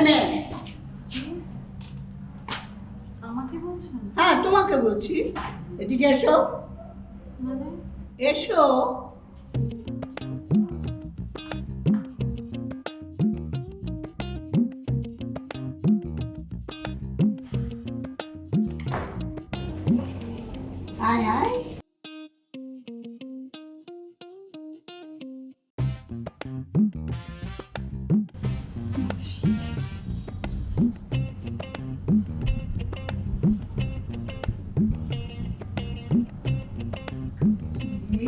মেয়ে আমাকে বলছেন? হ্যাঁ তোমাকে বলছি। এদিকে এসো। মানে? এসো। আয় আয়।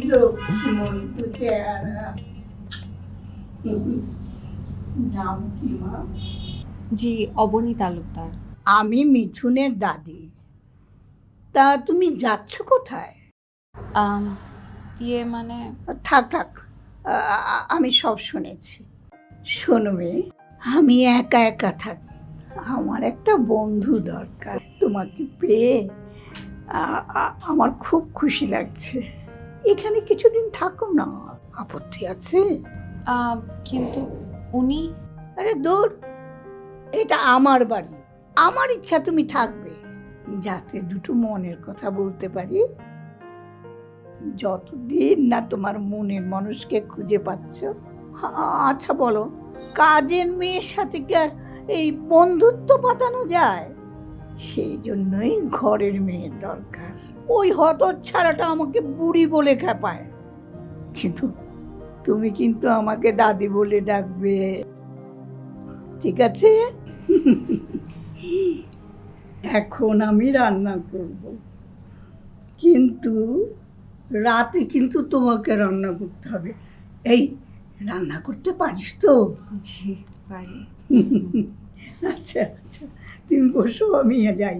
লক্ষ্মীমন্ত চেহারা নাম কি মা জি অবনী তালুকদার। আমি মিথুনের দাদি। তা তুমি যাচ্ছ কোথায়? আম, ইয়ে মানে? থাক থাক আ- আ- আমি সব শুনেছি। শোনো মেয়ে আমি একা একা থাক আমার একটা বন্ধু দরকার। তোমাকে পেয়ে আ- আ- আমার খুব খুশি লাগছে। এখানে কিছুদিন থাকো না। আপত্তি আছে? কিন্তু উনি? আরে দূর এটা আমার বাড়ি। আমার ইচ্ছা তুমি থাকবে। যাতে দুটো মনের কথা বলতে পারি। যতদিন না তোমার মনের মানুষকে খুঁজে পাচ্ছ। আ- আচ্ছা বলো কাজের মেয়ের সাথে কি আর এই বন্ধুত্ব পাতানো যায়? সেই জন্যই ঘরের মেয়ের দরকার। ওই হত ছাড়াটা আমাকে বুড়ি বলে খেপায়। কিন্তু তুমি কিন্তু আমাকে দাদি বলে ডাকবে। ঠিক আছে? এখন আমি রান্না করব। কিন্তু রাতে কিন্তু তোমাকে রান্না করতে হবে। এই, রান্না করতে পারিস তো? জি, পারি। আচ্ছা আচ্ছা তুমি বসো আমি যাই।